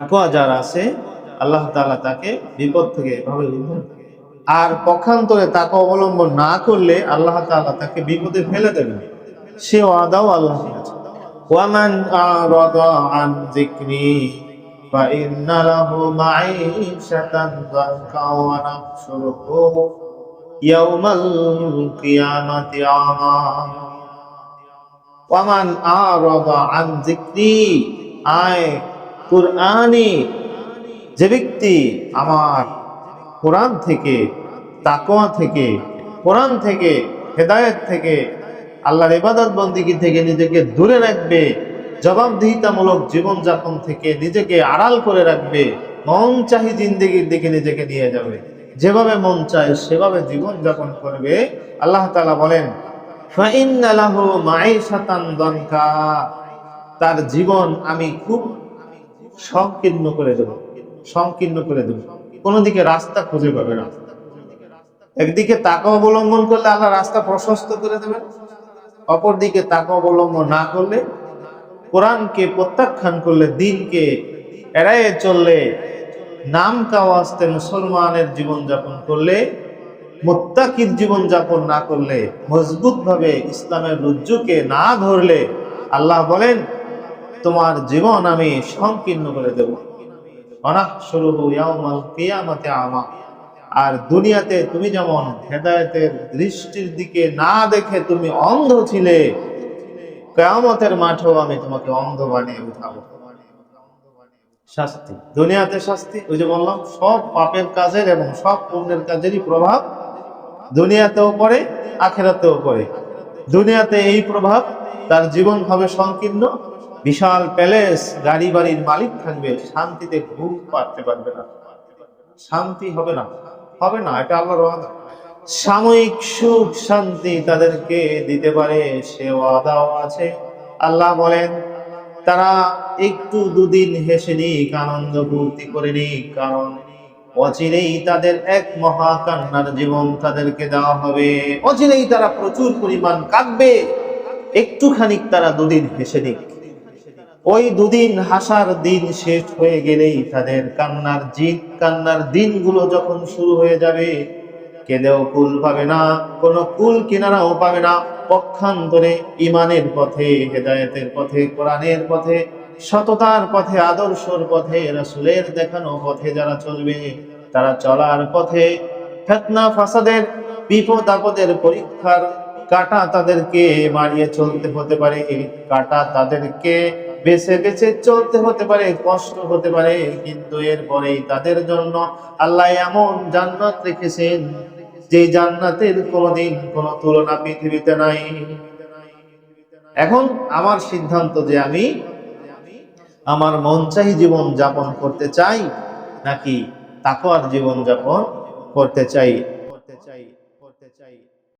তাকওয়া যার আছে আল্লাহ তাআলা তাকে বিপদ থেকে এভাবে উদ্ধার করে। আর পক্ষান্তরে তাকে অবলম্বন না করলে আল্লাহ তাআলা তাকে বিপদে ফেলে দেবেন সে ওয়াদাও আল্লাহ করেছে ওয়ামান আরাদা আন যিকরি فإن له معيشة ضنكا ونحشره يوم القيامة أعمى ওয়ামান আরাদা আন যিকরি আয় কোরআনে যে ব্যক্তি আমার কোরআন থেকে তাকোয়া থেকে, কোরআন থেকে, হেদায়ত থেকে, আল্লাহর ইবাদত বন্দিগি থেকে নিজেকে দূরে রাখবে, জবাবদিহিতামূলক জীবনযাপন থেকে নিজেকে আড়াল করে রাখবে, মন চাহি জিন্দিগির দিকে নিজেকে নিয়ে যাবে। যেভাবে মন চায় সেভাবে জীবনযাপন করবে। আল্লাহ তালা বলেন তার জীবন আমি খুব সংকীর্ণ করে দেব, সংকীর্ণ করে দেব। কোন দিকে রাস্তা খুঁজে পাবে না। একদিকে তাকে অবলম্বন করলে আল্লাহ রাস্তা প্রশস্ত করে দেবেন। অপর দিকে তাকে অবলম্বন না করলে কোরআনকে প্রত্যাখ্যান করলে, দিনকে এড়াইয়ে চললে নাম কাওয়াজতে মুসলমানের জীবন যাপন করলে, মোত্তাকির জীবন যাপন না করলে মজবুত ভাবে ইসলামের রুজ্জুকে না ধরলে, আল্লাহ বলেন তোমার জীবন আমি সংকীর্ণ করে দেব। শুরু আমা আর দুনিয়াতে তুমি যেমন হেদায়েতের দৃষ্টির দিকে না দেখে তুমি অন্ধ ছিলে, কেয়ামতের মাঠেও আমি তোমাকে অন্ধ বানিয়ে উঠাবো। শাস্তি। দুনিয়াতে শাস্তি, ওই যে বললাম, সব পাপের কাজের এবং সব পুণ্যের কাজেরই প্রভাব দুনিয়াতেও পড়ে, আখেরাতেও পড়ে। দুনিয়াতে এই প্রভাব, তার জীবন হবে সংকীর্ণ বিশাল প্যালেস গাড়ি বাড়ির মালিক থাকবে, শান্তিতে ঘুম পারতে পারবে না। শান্তি হবে না। হবে না, এটা আল্লাহর ওয়াদা। সাময়িক সুখ, শান্তি তাদেরকে দিতে পারে, সে ওয়াদাও আছে। আল্লাহ বলেন, তারা একটু দুদিন হেসে নিক, আনন্দ পূর্তি করে নিক, কারণ অচিরেই তাদের এক মহা কান্নার জীবন তাদেরকে দেওয়া হবে। অচিরেই তারা প্রচুর পরিমাণ কাঁদবে। একটুখানি তারা দুদিন হেসে নিক। ওই দুদিন হাসার দিন শেষ হয়ে গেলেই তাদের কান্নার জিত কান্নার দিনগুলো যখন শুরু হয়ে যাবে, কেঁদেও কুল পাবে না, কোনো কুল কিনারাও পাবে না। পক্ষান্তরে ইমানের পথে, হেদায়তের পথে, কোরআনের পথে, সততার পথে, আদর্শর পথে, রাসূলের দেখানো পথে যারা চলবে, তারা চলার পথে ফেতনা, ফাসাদের, বিপদ, আপদের পরীক্ষার কাটা তাদেরকে মারিয়ে চলতে হতে পারে। কাটা তাদেরকে বেছে বেছে চলতে হতে পারে, কষ্ট হতে পারে, কিন্তু এরপরেই তাদের জন্য আল্লাহ এমন জান্নাত রেখেছেন যে জান্নাতের কোনোদিন কোনো তুলনা পৃথিবীতে নাই। এখন আমার সিদ্ধান্ত যে আমি আমার মন চাই জীবন যাপন করতে চাই, নাকি তাকওয়ার জীবন যাপন করতে চাই